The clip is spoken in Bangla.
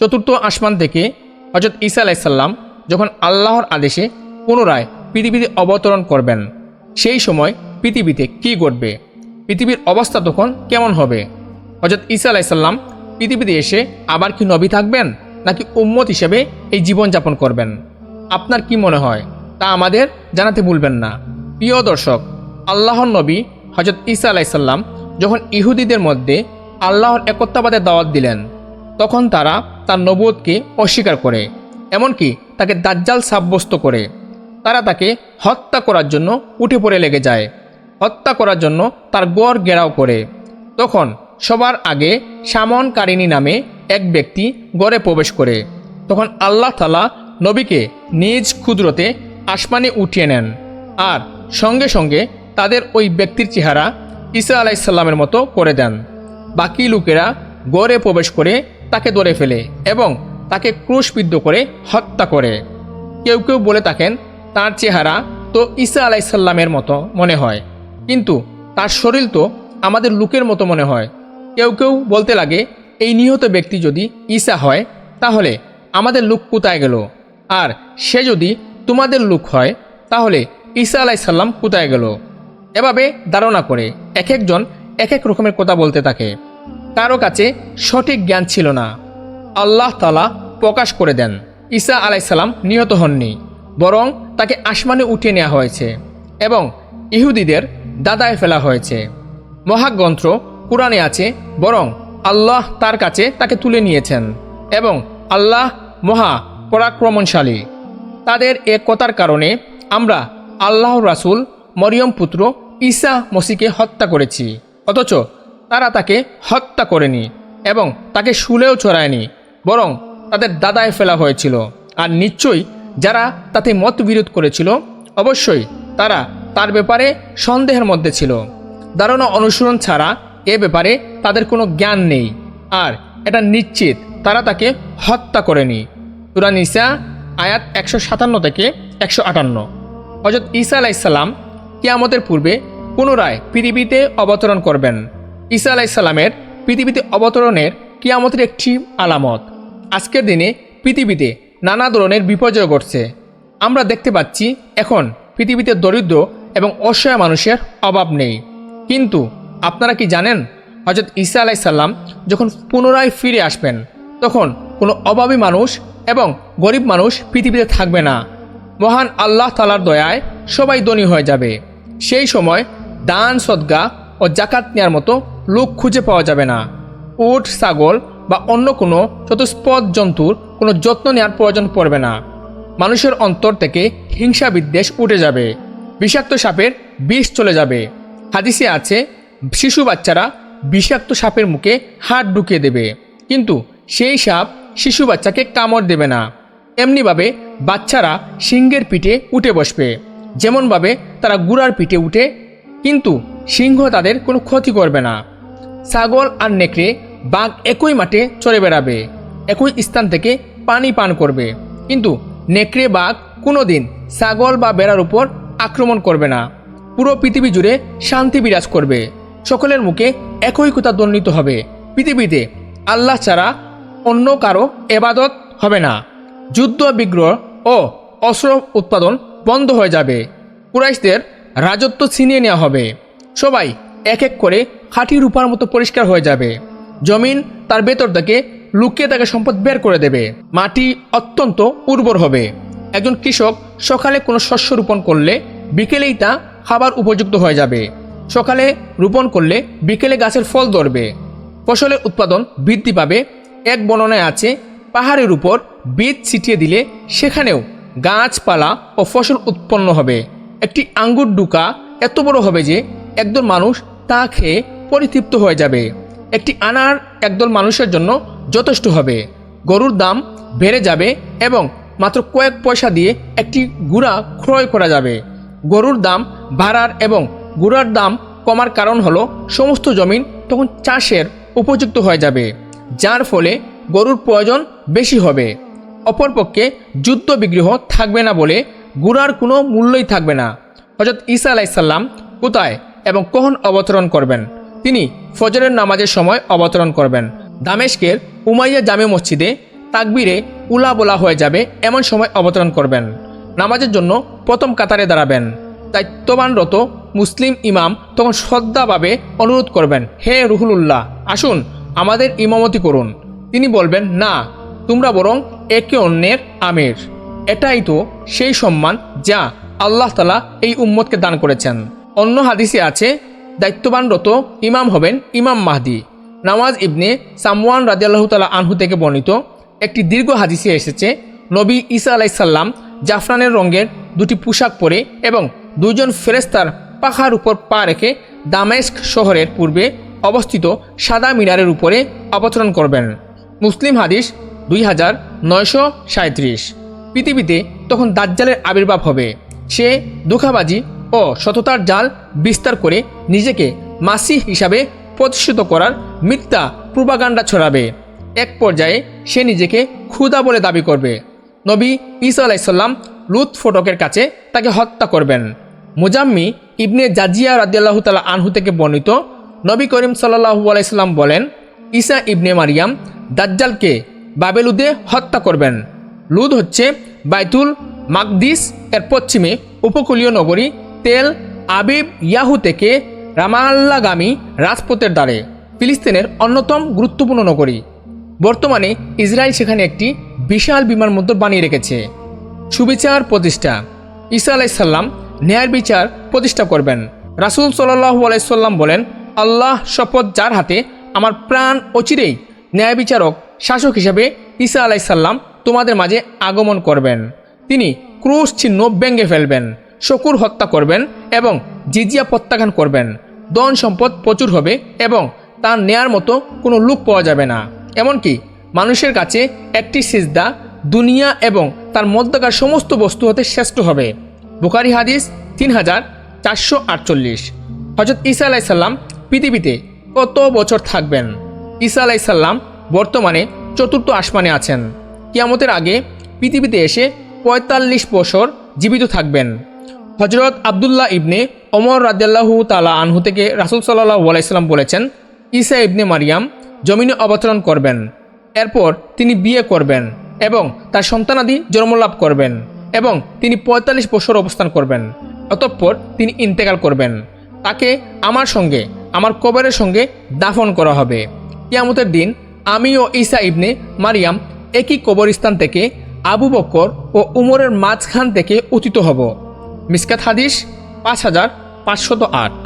চতুর্থ আসমান থেকে হজরত ঈসা আলাইসাল্লাম যখন আল্লাহর আদেশে পুনরায় পৃথিবীতে অবতরণ করবেন, সেই সময় পৃথিবীতে কি ঘটবে? পৃথিবীর অবস্থা তখন কেমন হবে? হজরত ঈসা আলাইসাল্লাম পৃথিবীতে এসে আবার কি নবী থাকবেন, নাকি উম্মত হিসেবে এই জীবনযাপন করবেন? আপনার কি মনে হয়? তা আমাদের জানাতে ভুলবেন না। প্রিয় দর্শক, আল্লাহর নবী হজরত ঈসা আলাইসাল্লাম যখন ইহুদিদের মধ্যে আল্লাহর একত্বাবাদের দাওয়াত দিলেন তখন তারা তার নবুয়তকে অস্বীকার করে, এমনকি তাকে দাজ্জাল সাব্যস্ত করে। তারা তাকে হত্যা করার জন্য উঠে পড়ে লেগে যায়, হত্যা করার জন্য তার গড় ঘেরাও করে। তখন সবার আগে সামন কারিনী নামে এক ব্যক্তি গড়ে প্রবেশ করে। তখন আল্লাহ তালা নবীকে নিজ ক্ষুদ্রতে আসমানে উঠিয়ে নেন আর সঙ্গে সঙ্গে তাদের ওই ব্যক্তির চেহারা ঈসা আলাইসাল্লামের মতো করে দেন। বাকি লোকেরা গড়ে প্রবেশ করে তাকে ধরে ফেলে এবং তাকে ক্রুশবিদ্ধ করে হত্যা করে। কেউ কেউ বলে থাকেন, তার চেহারা তো ঈসা আলাইসাল্লামের মতো মনে হয়। কিন্তু তার শরীর তো আমাদের লোকের মতো মনে হয়। কেউ কেউ বলতে লাগে, এই নিহত ব্যক্তি যদি ঈসা হয়, তাহলে আমাদের লোক কোথায় গেল? আর সে যদি তোমাদের লোক হয়, তাহলে ঈসা আলাইসাল্লাম কোথায় গেল? এভাবে ধারণা করে এক একজন এক এক রকমের কথা বলতে থাকে। কারও কাছে সঠিক জ্ঞান ছিল না। আল্লাহ তালা প্রকাশ করে দেন, ঈসা আলাইসাল্লাম নিহত হননি, বরং তাকে আসমানে উঠিয়ে নেওয়া হয়েছে এবং ইহুদিদের দাদায় ফেলা হয়েছে। মহাগ্রন্থ কোরআনে আছে, বরং আল্লাহ তার কাছে তাকে তুলে নিয়েছেন এবং আল্লাহ মহা পরাক্রমণশালী। তাদের এ কথার কারণে আমরা আল্লাহ রাসুল মরিয়ম পুত্র ঈসা মসিকে হত্যা করেছি, অথচ তারা তাকে হত্যা করেনি এবং তাকে শুলেও চড়ায়নি বরং তাদের দাদায় ফেলা হয়েছিল। আর নিশ্চয়ই যারা তাতে মত বিরোধ করেছিল, অবশ্যই তারা তার ব্যাপারে সন্দেহের মধ্যে ছিল। ধারণা অনুসরণ ছাড়া এ ব্যাপারে তাদের কোনো জ্ঞান নেই, আর এটা নিশ্চিত তারা তাকে হত্যা করেনি। তুরান ইসা আয়াত একশো সাতান্ন থেকে একশো আটান্ন। হজরত ঈসা আলাইসাল্লাম কিয়ামতের পূর্বে পুনরায় পৃথিবীতে অবতরণ করবেন। ঈসা আলাইসাল্লামের পৃথিবীতে অবতরণের কিয়ামতের একটি আলামত। আজকের দিনে পৃথিবীতে নানা ধরনের বিপর্যয় ঘটছে। আমরা দেখতে পাচ্ছি এখন পৃথিবীতে দরিদ্র এবং অসহায় মানুষের অভাব নেই। কিন্তু আপনারা কি জানেন হজরত ঈসা আলাইসাল্লাম যখন পুনরায় ফিরে আসবেন, তখন কোনো অভাবী মানুষ এবং গরিব মানুষ পৃথিবীতে থাকবে না। মহান আল্লাহ তালার দয়ায় সবাই ধনী হয়ে যাবে। সেই সময় দান সদ্গা ও জাকাত নেওয়ার মতো লোক খুঁজে পাওয়া যাবে না। উট ছাগল বা অন্য কোনো চতুষ্পদ জন্তুর কোনো যত্ন নেওয়ার প্রয়োজন পড়বে না। মানুষের অন্তর থেকে হিংসা বিদ্বেষ উঠে যাবে। বিষাক্ত সাপের বিষ চলে যাবে। হাদিসে আছে, শিশু বাচ্চারা বিষাক্ত সাপের মুখে হাত ঢুকিয়ে দেবে। কিন্তু সেই সাপ শিশু বাচ্চাকে কামড় দেবে না। এমনিভাবে বাচ্চারা সিংহের পিঠে উঠে বসবে। যেমনভাবে তারা গুড়ার পিঠে উঠে, কিন্তু সিংহ তাদের কোনো ক্ষতি করবে না। ছাগল আর নেকড়ে বাঘ একই মাঠে চড়ে বেড়াবে, একই স্থান থেকে পানি পান করবে। কিন্তু নেকড়ে বাঘ কোনো দিন ছাগল বা বেড়ার উপর আক্রমণ করবে না। পুরো পৃথিবী জুড়ে শান্তি বিরাজ করবে। সকলের মুখে একই কথা দণ্ডিত হবে। পৃথিবীতে আল্লাহ ছাড়া অন্য কারও এবাদত হবে না। যুদ্ধ, বিগ্রহ ও অস্ত্র উৎপাদন বন্ধ হয়ে যাবে। কুরাইশদের রাজত্ব ছিনিয়ে নেওয়া হবে। সবাই এক এক করে খাঁটি রূপার মতো পরিষ্কার হয়ে যাবে। জমিন তার ভেতর থেকে লুকিয়ে তাকে সম্পদ বের করে দেবে। মাটি অত্যন্ত উর্বর হবে। একজন কৃষক সকালে কোনো শস্য রোপণ করলে বিকেলেই তা খাবার উপযুক্ত হয়ে যাবে। সকালে রোপণ করলে বিকেলে গাছের ফল ধরবে। ফসলের উৎপাদন বৃদ্ধি পাবে। এক বর্ণনায় আছে পাহাড়ের উপর বীজ ছিটিয়ে দিলে সেখানেও গাছপালা ও ফসল উৎপন্ন হবে। একটি আঙ্গুর ডুকা এত বড় হবে যে একদল মানুষ তা খেয়ে পরিতৃপ্ত হয়ে যাবে। একটি আনার একদল মানুষের জন্য যথেষ্ট হবে। গরুর দাম বেড়ে যাবে এবং মাত্র কয়েক পয়সা দিয়ে একটি গুড়া ক্রয় করা যাবে। গরুর দাম বাড়ার এবং গুড়ার দাম কমার কারণ হলো সমস্ত জমিন তখন চাষের উপযুক্ত হয়ে যাবে, যার ফলে গরুর প্রয়োজন বেশি হবে। অপরপক্ষে যুদ্ধ বিগ্রহ থাকবে না বলে গুড়ার কোনো মূল্যই থাকবে না। হজরত ঈসা আলাইসাল্লাম কোথায় এবং কখন অবতরণ করবেন? তিনি ফজরের নামাজের সময় অবতরণ করবেন। দামেশকের উমাইয়া জামে মসজিদে তাকবিরে উলা বোলা হয়ে যাবে এমন সময় অবতরণ করবেন। নামাজের জন্য প্রথম কাতারে দাঁড়াবেন। দায়িত্ববানরত মুসলিম ইমাম তখন শ্রদ্ধাভাবে অনুরোধ করবেন, হে রুহুল উল্লাহ আসুন আমাদের ইমামতি করুন। তিনি বলবেন, না, তোমরা বরং একে অন্যের আমির। এটাই তো সেই সম্মান যা আল্লাহ তালা এই উম্মতকে দান করেছেন। অন্য হাদিসে আছে দায়িত্ববানরত ইমাম হবেন ইমাম মাহদি। নামাজ ইবনে সামওয়ান রাজিয়াল্লাহ তালা আনহু থেকে বর্ণিত একটি দীর্ঘ হাদিসে এসেছে, নবী ঈসা আলাইসাল্লাম জাফরানের রঙের দুটি পোশাক পরে এবং দুজন ফেরেস্তার পাখার উপর পা রেখে দামেস্ক শহরের পূর্বে অবস্থিত সাদা মিনারের উপরে অবতরণ করবেন। মুসলিম হাদিস দুই হাজার নয়শো সাঁত্রিশ পৃথিবীতে তখন দাজ্জালের আবির্ভাব হবে। সে দুঃখাবাজি ও সততার জাল বিস্তার করে নিজেকে মাসি হিসাবে প্রতিষ্ঠিত করার মিথ্যা প্রুপাগান্ডা ছড়াবে। এক পর্যায়ে সে নিজেকে ক্ষুদা বলে দাবি করবে। নবী ঈসা আলাইসাল্লাম লুৎ ফটকের কাছে তাকে হত্যা করবেন। মুজাম্মি ইবনে জাজিয়া রাদিয়াল্লাহু তালা আনহু থেকে বর্ণিত নবী করিম সাল্লাহু আলাইসাল্লাম বলেন, ঈসা ইবনে মারিয়াম দাজ্জালকে বাবেলুদে হত্যা করবেন। লুদ হচ্ছে বাইতুল মাকদিস এর পশ্চিমে উপকূলীয় নগরী তেল আবিব ইয়াহু থেকে রামাল্লাগামী রাজপথের দ্বারে ফিলিস্তিনের অন্যতম গুরুত্বপূর্ণ নগরী। বর্তমানে ইসরায়েল সেখানে একটি বিশাল বিমানবন্দর বানিয়ে রেখেছে। সুবিচার প্রতিষ্ঠা। ঈসা আলাইসাল্লাম ন্যায় বিচার প্রতিষ্ঠা করবেন। রাসুল সাল্লাহু আলাইসাল্লাম বলেন, আল্লাহ শপথ যার হাতে আমার প্রাণ অচিরেই ন্যায় বিচারক, শাসক হিসাবে ঈসা আলাইসাল্লাম তোমাদের মাঝে আগমন করবেন। তিনি ক্রুশ চিহ্ন ব্যঙ্গে ফেলবেন। শকুর হত্যা করবেন এবং জিজিয়া প্রত্যাখ্যান করবেন। ধন সম্পদ প্রচুর হবে এবং তার নেয়ার মতো কোনো লুক পাওয়া যাবে না। এমনকি মানুষের কাছে একটি সিজদা, দুনিয়া এবং তার মধ্যকার সমস্ত বস্তু হতে শ্রেষ্ঠ হবে। বুখারি হাদিস তিন হাজার চারশো আটচল্লিশ। হজরত ঈসা আলাইসাল্লাম পৃথিবীতে কত বছর থাকবেন? ঈসা আলাইসাল্লাম বর্তমানে চতুর্থ আসমানে আছেন। কিয়ামতের আগে পৃথিবীতে এসে পঁয়তাল্লিশ বছর জীবিত থাকবেন। হজরত আবদুল্লাহ ইবনে অমর রাদিয়াল্লাহু তালা আনহু থেকে রাসুল সাল্লাহ বলেছেন, ঈসা ইবনে মারিয়াম জমিনে অবতরণ করবেন, এরপর তিনি বিয়ে করবেন এবং তার সন্তানাদি জন্মলাভ করবেন এবং তিনি পঁয়তাল্লিশ বছর অবস্থান করবেন, অতঃপর তিনি ইন্তেকাল করবেন। তাকে আমার সঙ্গে, আমার কবরের সঙ্গে দাফন করা হবে। কিয়ামতের দিন আমি ও ঈসা ইবনে মারিয়াম একই কবরস্থান থেকে আবু বক্কর ও উমরের মাঝখান থেকে উচিত হব। মিসকাত হাদিস পাঁচ হাজার পাঁচশত আট।